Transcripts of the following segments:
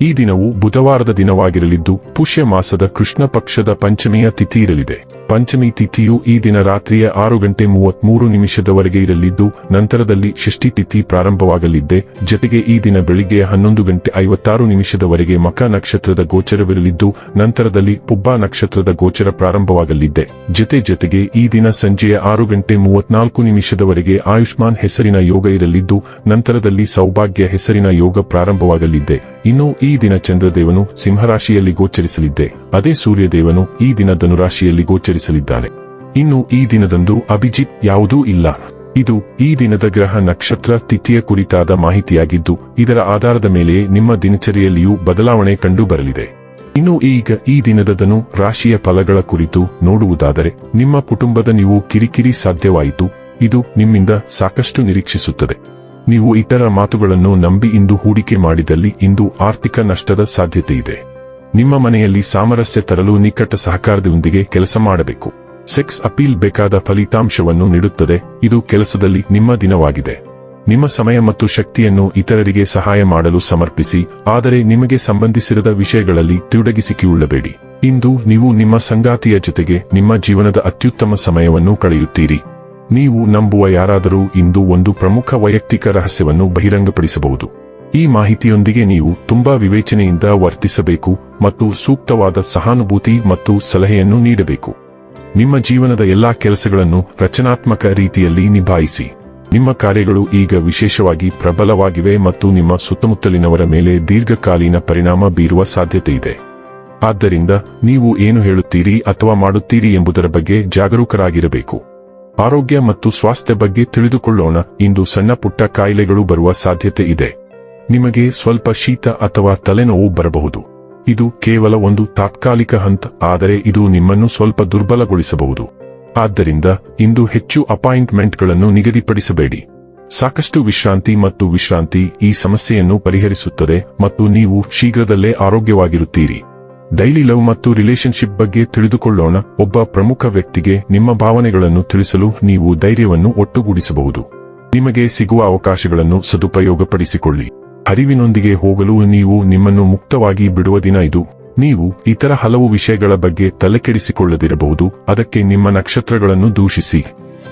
ಈ ದಿನವು ಬುಧವಾರದ ದಿನವಾಗಿರಲಿದ್ದು ಪುಷ್ಯ ಮಾಸದ ಕೃಷ್ಣ ಪಕ್ಷದ ಪಂಚಮಿಯ ತಿಥಿ ಇರಲಿದೆ ಪಂಚಮಿ ತಿಥಿಯು ಈ ದಿನ ರಾತ್ರಿಯ ಆರು ಗಂಟೆ ಮೂವತ್ಮೂರು ನಿಮಿಷದವರೆಗೆ ಇರಲಿದ್ದು, ನಂತರದಲ್ಲಿ ಷಷ್ಠಿ ತಿಥಿ ಪ್ರಾರಂಭವಾಗಲಿದ್ದೆ. ಜತೆಗೆ ಈ ದಿನ ಬೆಳಿಗ್ಗೆ ಹನ್ನೊಂದು ಗಂಟೆ ಐವತ್ತಾರು ನಿಮಿಷದವರೆಗೆ ಮಕ ನಕ್ಷತ್ರದ ಗೋಚರವಿರಲಿದ್ದು, ನಂತರದಲ್ಲಿ ಪುಬ್ಬ ನಕ್ಷತ್ರದ ಗೋಚರ ಪ್ರಾರಂಭವಾಗಲಿದ್ದೆ. ಜೊತೆ ಜೊತೆಗೆ ಈ ದಿನ ಸಂಜೆಯ ಆರು ಗಂಟೆ ಮೂವತ್ನಾಲ್ಕು ನಿಮಿಷದವರೆಗೆ ಆಯುಷ್ಮಾನ್ ಹೆಸರಿನ ಯೋಗ ಇರಲಿದ್ದು, ನಂತರದಲ್ಲಿ ಸೌಭಾಗ್ಯ ಹೆಸರಿನ ಯೋಗ ಪ್ರಾರಂಭವಾಗಲಿದ್ದೆ. ಇನ್ನು ಈ ದಿನ ಚಂದ್ರದೇವನು ಸಿಂಹರಾಶಿಯಲ್ಲಿ ಗೋಚರಿಸಲಿದ್ದೆ. ಅದೇ ಸೂರ್ಯದೇವನು ಈ ದಿನ ಧನುರಾಶಿಯಲ್ಲಿ ಗೋಚರಿಸಲಿದ್ದಾನೆ. ಇನ್ನು ಈ ದಿನದಂದು ಅಭಿಜಿತ್ ಯಾವುದೂ ಇಲ್ಲ. ಇದು ಈ ದಿನದ ಗ್ರಹ ನಕ್ಷತ್ರ ತಿಥಿಯ ಕುರಿತಾದ ಮಾಹಿತಿಯಾಗಿದ್ದು, ಇದರ ಆಧಾರದ ಮೇಲೆ ನಿಮ್ಮ ದಿನಚರಿಯಲ್ಲಿಯೂ ಬದಲಾವಣೆ ಕಂಡು ಬರಲಿದೆ ಇನ್ನು ಈಗ ಈ ದಿನದ ಧನು ರಾಶಿಯ ಫಲಗಳ ಕುರಿತು ನೋಡುವುದಾದರೆ, ನಿಮ್ಮ ಕುಟುಂಬದ ನೀವು ಕಿರಿಕಿರಿ ಸಾಧ್ಯವಾಯಿತು. ಇದು ನಿಮ್ಮಿಂದ ಸಾಕಷ್ಟು ನಿರೀಕ್ಷಿಸುತ್ತದೆ. ನೀವು ಇತರ ಮಾತುಗಳನ್ನು ನಂಬಿ ಇಂದು ಹೂಡಿಕೆ ಮಾಡಿದಲ್ಲಿ ಇಂದು ಆರ್ಥಿಕ ನಷ್ಟದ ಸಾಧ್ಯತೆ ಇದೆ ನಿಮ್ಮ ಮನೆಯಲ್ಲಿ ಸಾಮರಸ್ಯ ತರಲು ನಿಕಟ ಸಹಕಾರದೊಂದಿಗೆ ಕೆಲಸ ಮಾಡಬೇಕು. ಸೆಕ್ಸ್ ಅಪೀಲ್ ಬೇಕಾದ ಫಲಿತಾಂಶವನ್ನು ನೀಡುತ್ತದೆ, ಇದು ಕೆಲಸದಲ್ಲಿ ನಿಮ್ಮ ದಿನವಾಗಿದೆ. ನಿಮ್ಮ ಸಮಯ ಮತ್ತು ಶಕ್ತಿಯನ್ನು ಇತರರಿಗೆ ಸಹಾಯ ಮಾಡಲು ಸಮರ್ಪಿಸಿ, ಆದರೆ ನಿಮಗೆ ಸಂಬಂಧಿಸಿರದ ವಿಷಯಗಳಲ್ಲಿ ತೊಡಗಿಸಿಕೊಳ್ಳಬೇಡಿ ಇಂದು ನೀವು ನಿಮ್ಮ ಸಂಗಾತಿಯ ಜೊತೆಗೆ ನಿಮ್ಮ ಜೀವನದ ಅತ್ಯುತ್ತಮ ಸಮಯವನ್ನು ಕಳೆಯುತ್ತೀರಿ. ನೀವು ನಂಬುವ ಯಾರಾದರೂ ಇಂದು ಒಂದು ಪ್ರಮುಖ ವೈಯಕ್ತಿಕ ರಹಸ್ಯವನ್ನು ಬಹಿರಂಗಪಡಿಸಬಹುದು. ಈ ಮಾಹಿತಿಯೊಂದಿಗೆ ನೀವು ತುಂಬಾ ವಿವೇಚನೆಯಿಂದ ವರ್ತಿಸಬೇಕು ಮತ್ತು ಸೂಕ್ತವಾದ ಸಹಾನುಭೂತಿ ಮತ್ತು ಸಲಹೆಯನ್ನು ನೀಡಬೇಕು. ನಿಮ್ಮ ಜೀವನದ ಎಲ್ಲಾ ಕೆಲಸಗಳನ್ನು ರಚನಾತ್ಮಕ ರೀತಿಯಲ್ಲಿ ನಿಭಾಯಿಸಿ. ನಿಮ್ಮ ಕಾರ್ಯಗಳು ಈಗ ವಿಶೇಷವಾಗಿ ಪ್ರಬಲವಾಗಿವೆ ಮತ್ತು ನಿಮ್ಮ ಸುತ್ತಮುತ್ತಲಿನವರ ಮೇಲೆ ದೀರ್ಘಕಾಲೀನ ಪರಿಣಾಮ ಬೀರುವ ಸಾಧ್ಯತೆ ಇದೆ. ಆದ್ದರಿಂದ ನೀವು ಏನು ಹೇಳುತ್ತೀರಿ ಅಥವಾ ಮಾಡುತ್ತೀರಿ ಎಂಬುದರ ಬಗ್ಗೆ ಜಾಗರೂಕರಾಗಿರಬೇಕು. ಆರೋಗ್ಯ ಮತ್ತು ಸ್ವಾಸ್ಥ್ಯ ಬಗ್ಗೆ ತಿಳಿದುಕೊಳ್ಳೋಣ. ಇಂದು ಸಣ್ಣ ಪುಟ್ಟ ಕಾಯಿಲೆಗಳು ಬರುವ ಸಾಧ್ಯತೆ ಇದೆ. ನಿಮಗೆ ಸ್ವಲ್ಪ ಶೀತ ಅಥವಾ ತಲೆನೋವು ಬರಬಹುದು. ಇದು ಕೇವಲ ಒಂದು ತಾತ್ಕಾಲಿಕ ಹಂತ, ಆದರೆ ಇದು ನಿಮ್ಮನ್ನು ಸ್ವಲ್ಪ ದುರ್ಬಲಗೊಳಿಸಬಹುದು. ಆದ್ದರಿಂದ, ಇಂದು ಹೆಚ್ಚು ಅಪಾಯಿಂಟ್ಮೆಂಟ್ಗಳನ್ನು ನಿಗದಿಪಡಿಸಬೇಡಿ. ಸಾಕಷ್ಟು ವಿಶ್ರಾಂತಿ ಮತ್ತು ವಿಶ್ರಾಂತಿ ಈ ಸಮಸ್ಯೆಯನ್ನು ಪರಿಹರಿಸುತ್ತದೆ ಮತ್ತು ನೀವು ಶೀಘ್ರದಲ್ಲೇ ಆರೋಗ್ಯವಾಗಿರುತ್ತೀರಿ. ಡೈಲಿ ಲವ್ ಮತ್ತು ರಿಲೇಶನ್ಶಿಪ್ ಬಗ್ಗೆ ತಿಳಿದುಕೊಳ್ಳೋಣ. ಒಬ್ಬ ಪ್ರಮುಖ ವ್ಯಕ್ತಿಗೆ ನಿಮ್ಮ ಭಾವನೆಗಳನ್ನು ತಿಳಿಸಲು ನೀವು ಧೈರ್ಯವನ್ನು ಒಟ್ಟುಗೂಡಿಸಬಹುದು. ನಿಮಗೆ ಸಿಗುವ ಅವಕಾಶಗಳನ್ನು ಸದುಪಯೋಗಪಡಿಸಿಕೊಳ್ಳಿ. ಅರಿವಿನೊಂದಿಗೆ ಹೋಗಲು ನೀವು ನಿಮ್ಮನ್ನು ಮುಕ್ತವಾಗಿ ಬಿಡುವ ದಿನ ಇದು. ನೀವು ಇತರ ಹಲವು ವಿಷಯಗಳ ಬಗ್ಗೆ ತಲೆಕೆಡಿಸಿಕೊಳ್ಳದಿರಬಹುದು. ಅದಕ್ಕೆ ನಿಮ್ಮ ನಕ್ಷತ್ರಗಳನ್ನು ದೂಷಿಸಿ.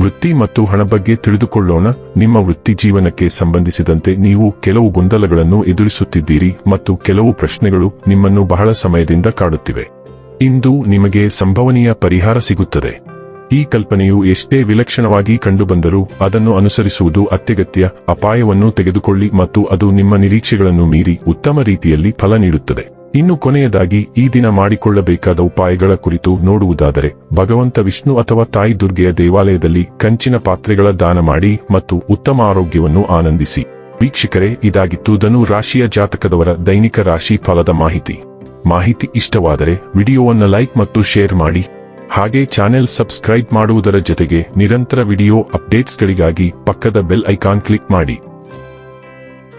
ವೃತ್ತಿ ಮತ್ತು ಹಣ ಬಗ್ಗೆ ತಿಳಿದುಕೊಳ್ಳೋಣ. ನಿಮ್ಮ ವೃತ್ತಿ ಜೀವನಕ್ಕೆ ಸಂಬಂಧಿಸಿದಂತೆ ನೀವು ಕೆಲವು ಗೊಂದಲಗಳನ್ನು ಎದುರಿಸುತ್ತಿದ್ದೀರಿ ಮತ್ತು ಕೆಲವು ಪ್ರಶ್ನೆಗಳು ನಿಮ್ಮನ್ನು ಬಹಳ ಸಮಯದಿಂದ ಕಾಡುತ್ತಿವೆ. ಇಂದು ನಿಮಗೆ ಸಂಭವನೀಯ ಪರಿಹಾರ ಸಿಗುತ್ತದೆ. ಈ ಕಲ್ಪನೆಯು ಎಷ್ಟೇ ವಿಲಕ್ಷಣವಾಗಿ ಕಂಡುಬಂದರೂ ಅದನ್ನು ಅನುಸರಿಸುವುದು ಅತ್ಯಗತ್ಯ, ಅಪಾಯವನ್ನು ತೆಗೆದುಕೊಳ್ಳಿ ಮತ್ತು ಅದು ನಿಮ್ಮ ನಿರೀಕ್ಷೆಗಳನ್ನು ಮೀರಿ ಉತ್ತಮ ರೀತಿಯಲ್ಲಿ ಫಲ ನೀಡುತ್ತದೆ. ಇನ್ನು ಕೊನೆಯದಾಗಿ ಈ ದಿನ ಮಾಡಿಕೊಳ್ಳಬೇಕಾದ ಉಪಾಯಗಳ ಕುರಿತು ನೋಡುವುದಾದರೆ, ಭಗವಂತ ವಿಷ್ಣು ಅಥವಾ ತಾಯಿ ದುರ್ಗೆಯ ದೇವಾಲಯದಲ್ಲಿ ಕಂಚಿನ ಪಾತ್ರೆಗಳ ದಾನ ಮಾಡಿ ಮತ್ತು ಉತ್ತಮ ಆರೋಗ್ಯವನ್ನು ಆನಂದಿಸಿ. ವೀಕ್ಷಕರೇ, ಇದಾಗಿತ್ತು ಧನು ರಾಶಿಯ ಜಾತಕದವರ ದೈನಿಕ ರಾಶಿ ಫಲದ ಮಾಹಿತಿ. ಮಾಹಿತಿ ಇಷ್ಟವಾದರೆ ವಿಡಿಯೋವನ್ನು ಲೈಕ್ ಮತ್ತು ಶೇರ್ ಮಾಡಿ. ಹಾಗೆ ಚಾನೆಲ್ ಸಬ್ಸ್ಕ್ರೈಬ್ ಮಾಡುವುದರ ಜೊತೆಗೆ ನಿರಂತರ ವಿಡಿಯೋ ಅಪ್ಡೇಟ್ಸ್ಗಳಿಗಾಗಿ ಪಕ್ಕದ ಬೆಲ್ ಐಕಾನ್ ಕ್ಲಿಕ್ ಮಾಡಿ.